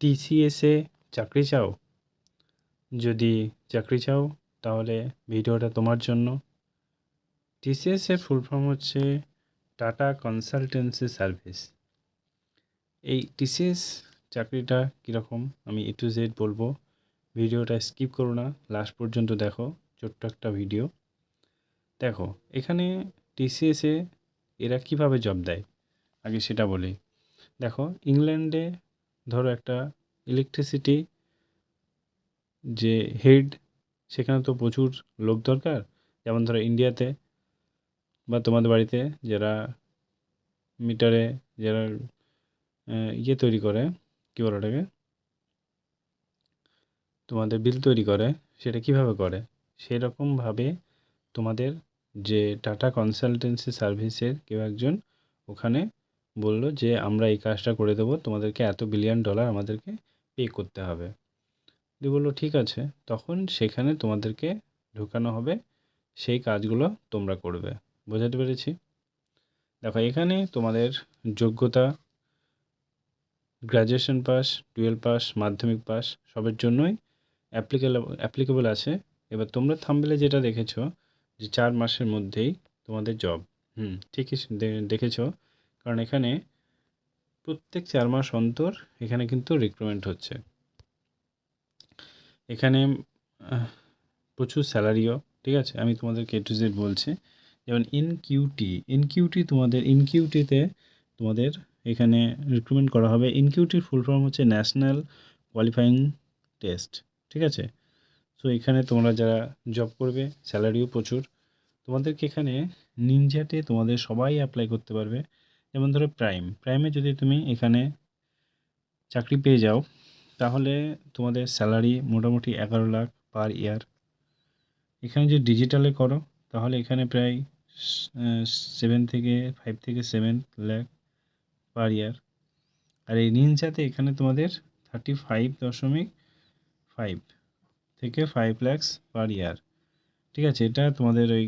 টিসিএসে চাকরি চাও? যদি চাকরি চাও, তাহলে ভিডিওটা তোমার জন্য। টিসিএসের ফুল ফর্ম হচ্ছে টাটা কনসালটেন্সি সার্ভিস এই টিসিএস চাকরিটা কীরকম, আমি এ টু জেড বলব। ভিডিওটা স্কিপ করো না লাস্ট পর্যন্ত দেখো, ছোট্ট একটা ভিডিও দেখো, এখানে টিসিএসে এরা কীভাবে জব দেয়? আগে সেটা বলি। দেখো ইংল্যান্ডে ধরো একটা ইলেকট্রিসিটি যে হেড সেখানে তো প্রচুর লোক দরকার। যেমন ধরো ইন্ডিয়াতে বা তোমাদের বাড়িতে যারা মিটারে যারা ইয়ে তৈরি করে, কী বলে ওটাকে? তোমাদের বিল তৈরি করে, সেটা কীভাবে করে? সেরকমভাবে তোমাদের যে টাটা কনসালটেন্সি সার্ভিসের কেউ একজন ওখানে বলল যে, আমরা এই কাজটা করে দেবো। তোমাদেরকে এত বিলিয়ন ডলার আমাদেরকে পে করতে হবে। দিয়ে বলল, ঠিক আছে। তখন সেখানে তোমাদেরকে ঢোকানো হবে। সেই কাজগুলো তোমরা করবে। বোঝাতে পেরেছি? দেখো, এখানে তোমাদের যোগ্যতা গ্র্যাজুয়েশন পাস টুয়েলভ পাস মাধ্যমিক পাস সবের জন্যই অ্যাপ্লিকেবল অ্যাপ্লিকেবল আছে। এবার তোমরা থাম্বেলে যেটা দেখেছ, যে চার মাসের মধ্যেই তোমাদের জব হুম, ঠিকই দেখেছ? কারণ এখানে প্রত্যেক চার মাস অন্তর এখানে কিন্তু রিক্রুটমেন্ট হচ্ছে। এখানে প্রচুর স্যালারিও, ঠিক আছে? আমি তোমাদেরকে এ টু জেড বলছি। যেমন ইনকিউটি ইনকিউটি তোমাদের ইনকিউটিতে তোমাদের এখানে রিক্রুটমেন্ট করা হবে। ইনকিউটির ফুল ফর্ম হচ্ছে ন্যাশনাল কোয়ালিফাইং টেস্ট ঠিক আছে? সো এখানে তোমরা যারা জব করবে, স্যালারিও প্রচুর। তোমাদেরকে এখানে নিনজাটে তোমাদের সবাই অ্যাপ্লাই করতে পারবে। যেমন ধরো প্রাইম প্রাইমে যদি তুমি এখানে চাকরি পেয়ে যাও, তাহলে তোমাদের স্যালারি মোটামুটি এগারো লাখ পার ইয়ার এখানে যদি ডিজিটালে করো, তাহলে এখানে প্রায় সেভেন থেকে ফাইভ থেকে সেভেন লাখ পার ইয়ার আর এই নিনজাতে এখানে তোমাদের থার্টি ফাইভ দশমিক ফাইভ থেকে ফাইভ ল্যাক্স পার ইয়ার ঠিক আছে, এটা তোমাদের ওই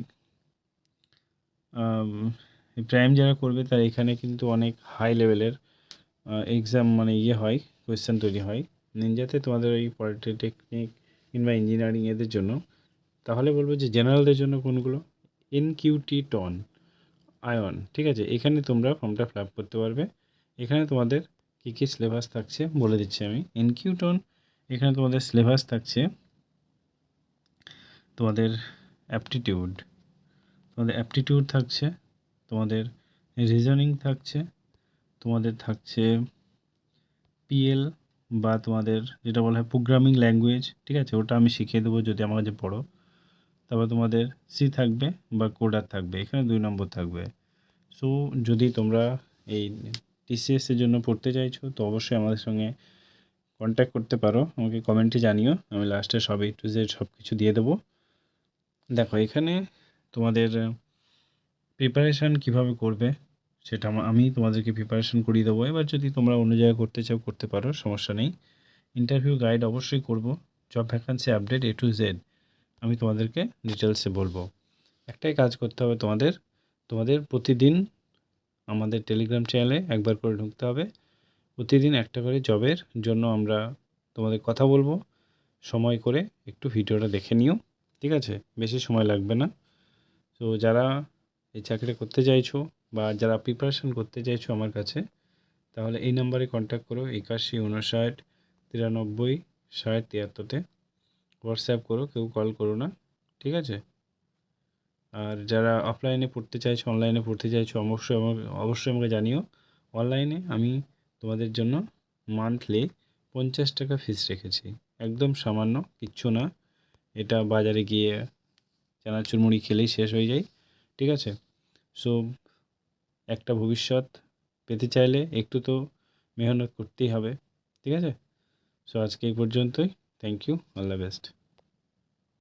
প্রাইম যারা করবে, তার এখানে কিন্তু অনেক হাই লেভেলের এক্সাম মানে ইয়ে হয় কোয়েশ্চেন তৈরি হয়। নিনজাতে তোমাদের ওই পলিটেকনিক কিংবা ইঞ্জিনিয়ারিং এদের জন্য। তাহলে বলব যে জেনারেলদের জন্য কোনগুলো? এনকিউটি টন আয়ন ঠিক আছে? এখানে তোমরা ফর্মটা ফিল করতে পারবে। এখানে তোমাদের কী কী সিলেবাস থাকছে বলে দিচ্ছি আমি। এনকিউটন এখানে তোমাদের সিলেবাস থাকছে তোমাদের অ্যাপটিটিউড তোমাদের অ্যাপটিটিউড থাকছে তোমাদের রিজনিং থাকছে, তোমাদের থাকছে পিএল বা তোমাদের যেটা বলা হয় প্রোগ্রামিং ল্যাঙ্গুয়েজ ঠিক আছে? ওটা আমি শিখিয়ে দেবো যদি আমার কাছে পড়ো। তারপর তোমাদের সি থাকবে বা কোডার থাকবে, এখানে দুই নম্বর থাকবে। সো যদি তোমরা এই টিসিএসের জন্য পড়তে চাইছো, তো অবশ্যই আমাদের সঙ্গে কন্ট্যাক্ট করতে পারো। আমাকে কমেন্টে জানিও, আমি লাস্টে সব টু জেড সব কিছু দিয়ে দেবো। দেখো, এখানে তোমাদের প্রিপারেশান কীভাবে করবে, সেটা আমি তোমাদেরকে প্রিপারেশান করিয়ে দেবো। এবার যদি তোমরা অন্য জায়গায় করতে চাও, করতে পারো, সমস্যা নেই। ইন্টারভিউ গাইড অবশ্যই করব। Job vacancy update A to Z আমি তোমাদেরকে ডিটেলসে বলব। একটাই কাজ করতে হবে তোমাদের। তোমাদের প্রতিদিন আমাদের টেলিগ্রাম চ্যানেলে একবার করে ঢুকতে হবে। প্রতিদিন একটা করে জবের জন্য আমরা তোমাদের কথা বলব। সময় করে একটু ভিডিওটা দেখে নিও। ঠিক আছে? বেশি সময় লাগবে না। তো যারা এই চাকরিটা করতে চাইছো বা যারা প্রিপারেশান করতে চাইছো আমার কাছে, তাহলে এই নাম্বারে কন্ট্যাক্ট করো, একাশি উনষাট তিরানব্বই ষাট তিয়াত্তরতে হোয়াটসঅ্যাপ করো, কেউ কল করো না, ঠিক আছে? আর যারা অফলাইনে পড়তে চাইছো অনলাইনে পড়তে চাইছো, অবশ্যই আমাকে অবশ্যই আমাকে জানিও। অনলাইনে আমি তোমাদের জন্য মান্থলি পঞ্চাশ টাকা ফিস রেখেছি। একদম সামান্য, কিচ্ছু না। এটা বাজারে গিয়ে চানাচুর মুড়ি খেলেই শেষ হয়ে যায়। ঠিক আছে? সো একটা ভবিষ্যৎ পেতে চাইলে একটু তো মেহনত করতেই হবে, ঠিক আছে? সো আজকে এই পর্যন্তই। Thank you all the best